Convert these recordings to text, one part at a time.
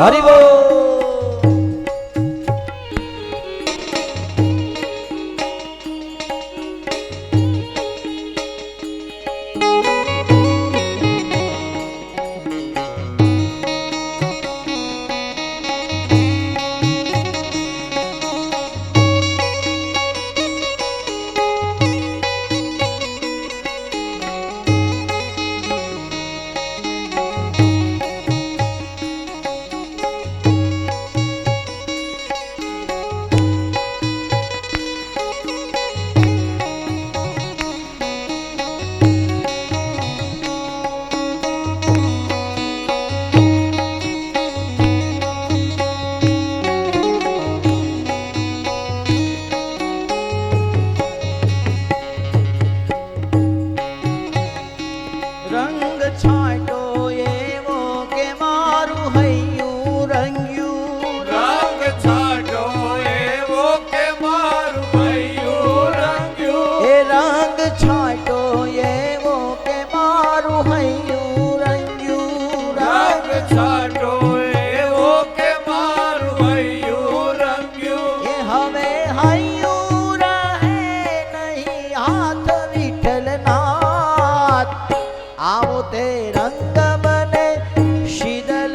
হরিব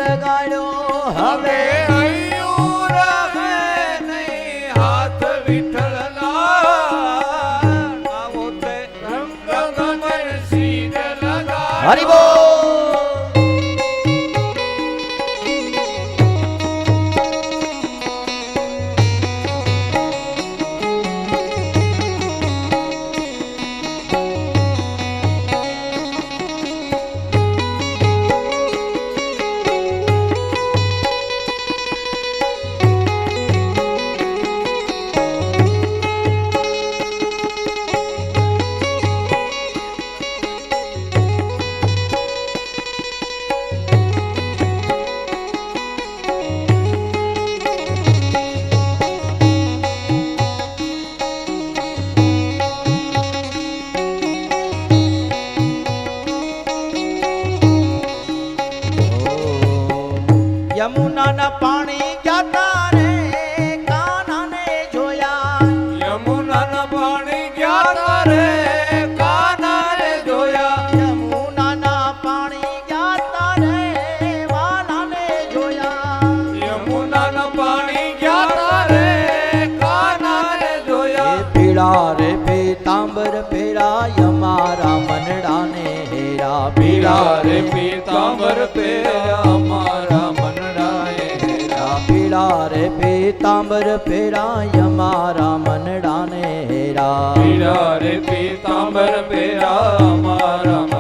લગાડ્યો હવે અહીંયું રાખે નહીં. હાથ વિઠ્ઠલના હરિબો તારે પીતાંબર ફેરાય મારા મનડાને હેરા રે પીતાંબર ફેરા મારા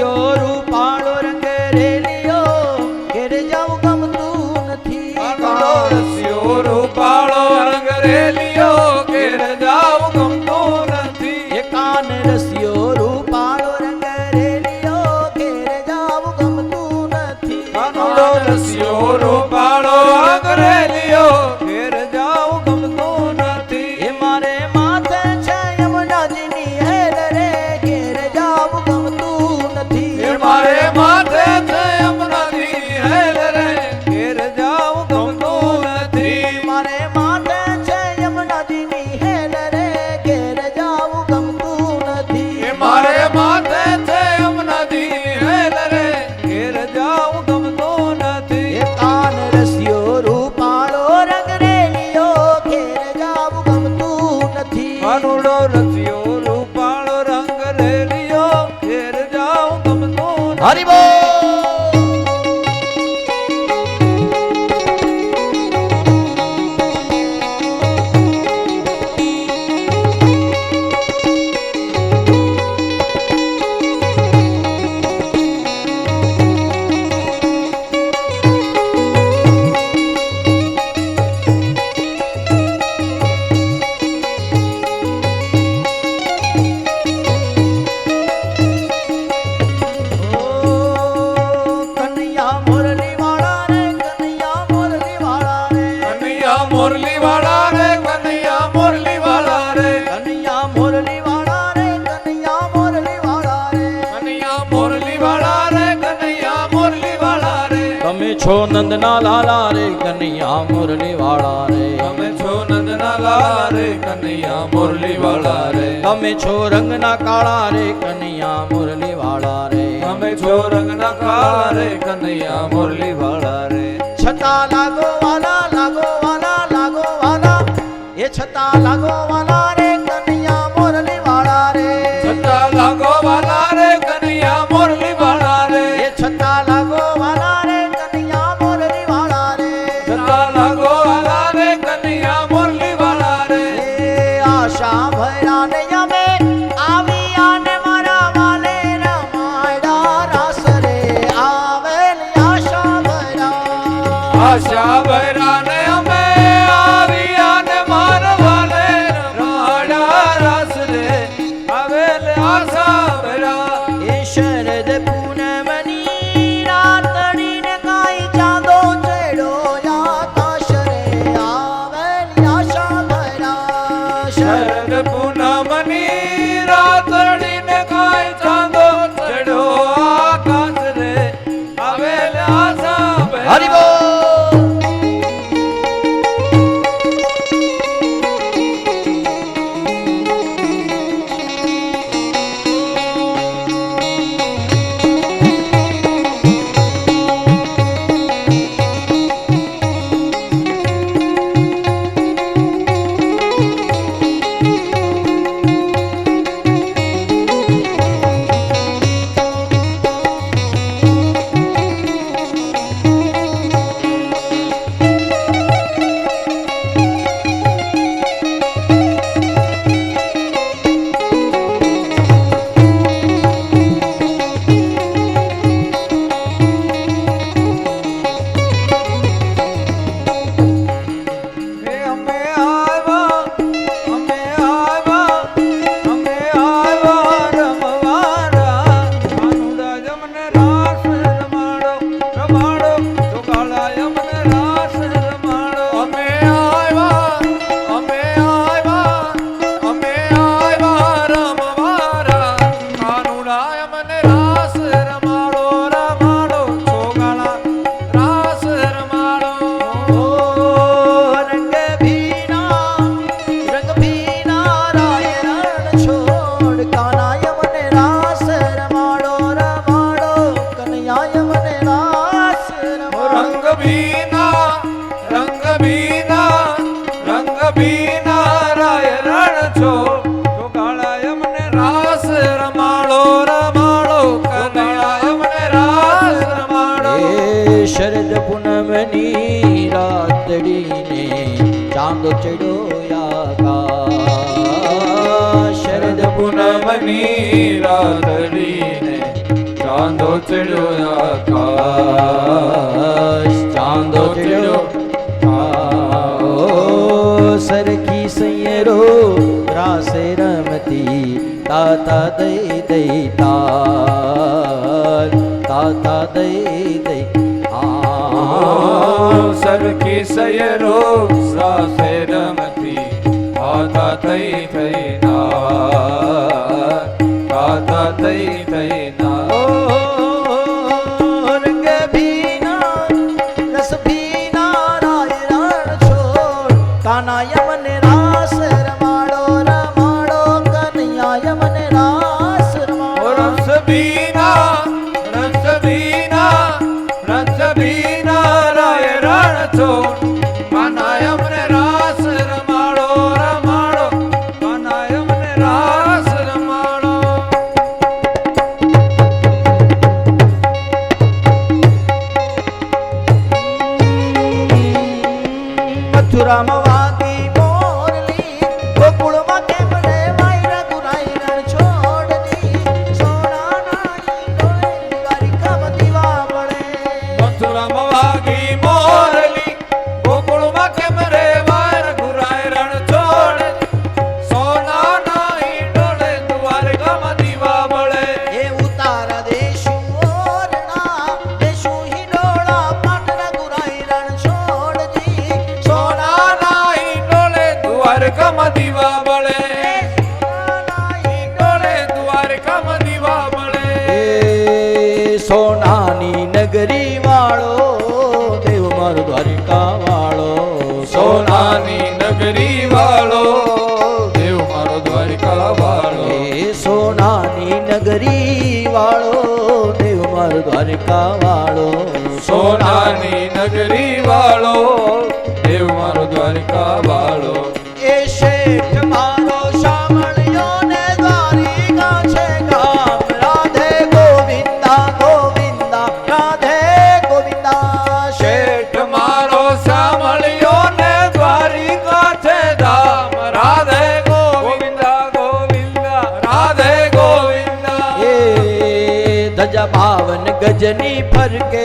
प्योरू ஹரிபோ છો નંદના લાલા રે કનૈયા મુરલી વાળા રે. તમે છો નંદના લાલા રે કનૈયા મુરલી વાળા રે. તમે છો રંગના કાળા રે કનૈયા મુરલી વાળા રે. તમે છો રંગના કાળા રે કનૈયા મુરલી વાળા રે. છતાં લાગો વાલા લાગો વાલા લાગો વાલા. એ છતાં લાગો વાલા ની રાતડીને ચાંદો ચડ્યો આકાશ ચાંદો ચડ્યો સરખી સૈયરો રાસે રમતી તાતા દઈ દઈ તાલ તાતા દઈ દઈ સરખી સૈયરો રાસે રમતી તાતા દઈ 嘿。દ્વારિકા વાળો સોનાની નગરી વાળો દેવ મારો દ્વારિકા વાળો એ શેઠ મારો શામળિયો ને દ્વારિકા છે ગામ. રાધે ગોવિંદા ગોવિંદા રાધે ગોવિંદા. શેઠ મારો સાંભળ્યો ને દ્વારિકા છે ધામ રાધે ગોવિંદા ગોવિંદા રાધે ગોવિંદા. એ ધજા પાવન ગજની ફરકે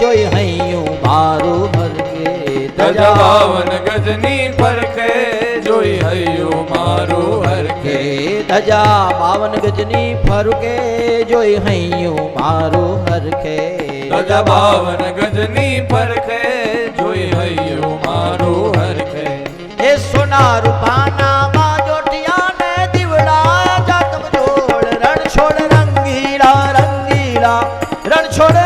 જોઈ હૈયું મારું હરકે. ધજાવન ગજની ફરકે જોઈ હૈયું મારું હરખે કે ધજા બાવન ગજની ફરકે જોઈ હૈયું મારું હરકે. ધજા બાવન ગજની ફરકે જોઈ હૈયું छोड़े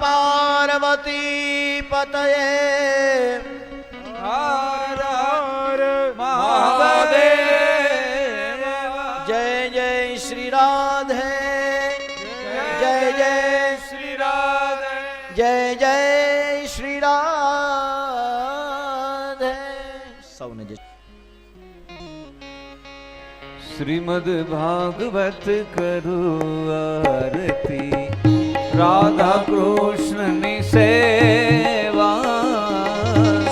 પાર્વતી પતયે હર હર મહાદેવ જય જય શ્રી રાધે જય જય શ્રી રાધે જય જય શ્રી રાધે સૌને જય શ્રીમદ ભાગવત કરું અરે રાધા કૃષ્ણની સેવા.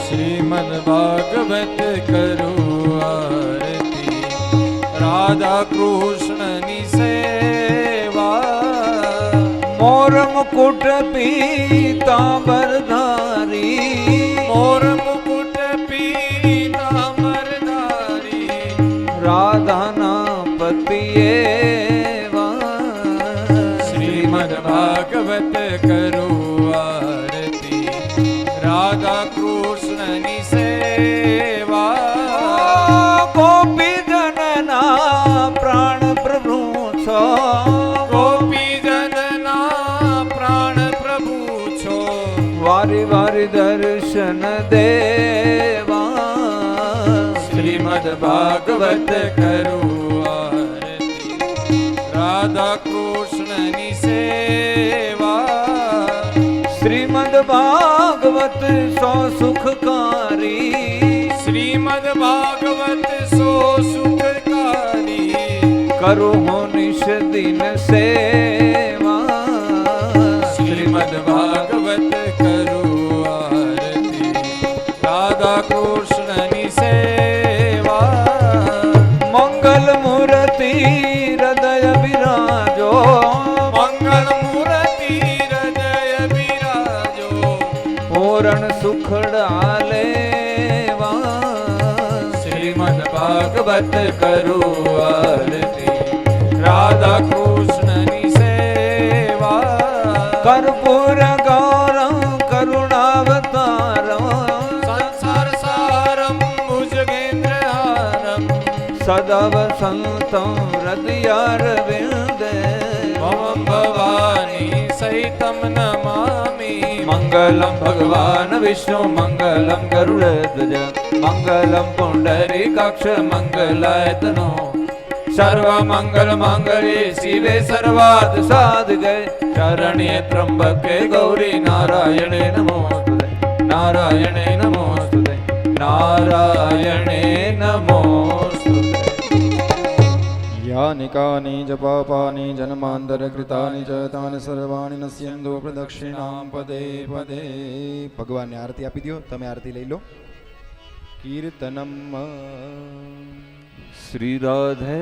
શ્રીમદ ભાગવત કરું આરતી. રાધા કૃષ્ણની સેવા. મોર મુકુટ પીતા ધારી દર્શન દેવા શ્રીમદ ભાગવત કરું રાધા કૃષ્ણની સેવા શ્રીમદ ભાગવત સો સુખકારી. શ્રીમદ ભાગવત સો સુખકારી. કરો હો નિષ દિન સેવા ਖੜਾ ਲੈਵਾ ਸ੍ਰੀਮਦ ਭਾਗਵਤ ਕਰੂ ਆਰਤੀ। ਰਾਧਾ ਕ੍ਰਿਸ਼ਨ ਦੀ ਸੇਵਾ। ਕਰਪੂਰ ਗੌਰਵ ਕਰੁਣਾ ਅਵਤਾਰਮ ਸੰਸਾਰ ਸਾਰਮ ਮੁਜਗੇਂਦਰ ਹਾਰਮ ਸਦਵ ਸੰਤਮ ਹ੍ਰਿਦਯਾਰ ਵਿੰਦੇ। ਮਮ ਭਵਾਨੀ ਸਹਿਤਮ ਨਮਾਮਿ વિષ્ણુ મંગલમ ગરુડધ્વજ મંગલમ પુંડરીકાક્ષ મંગલાયતનો સર્વ મંગલ માંગલ્યે શિવે સર્વાદ સાધકે શરણ્યે ત્રંબકે ગૌરી નારાયણે નમોસ્તુતે નારાયણે નમોસ્તુતે નારાયણે નમોસ્તુતે यानि कानि च पापानि जन्मान्तरकृतानि च तानि सर्वाणि नश्यन्तु प्रदक्षिणां पदे पदे ભગવાનને આરતી આપી દો તમે આરતી લઈ લો કીર્તનમ શ્રી રાધે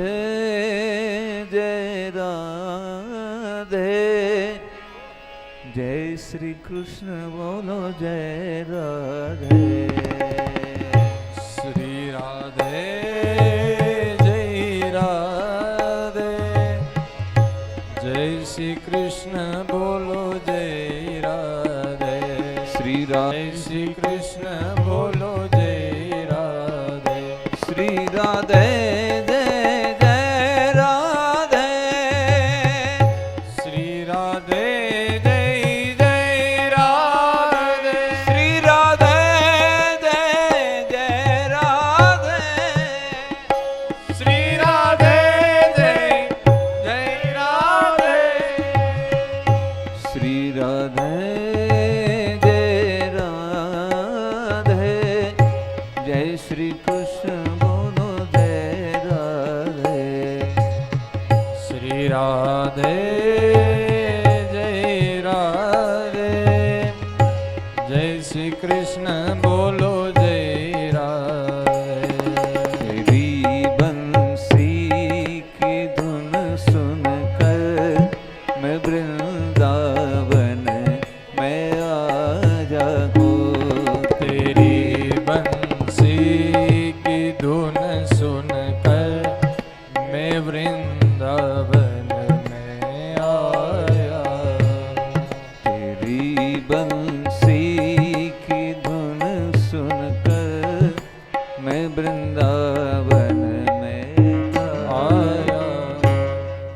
જય રાધે જય શ્રી કૃષ્ણ બોલો જય રાધે જય શ્રી કૃષ્ણ બોલો જય રાધે. શ્રી રાધે શ્રી કૃષ્ણ બોલો જય રાધે. શ્રી રાધે. રાધે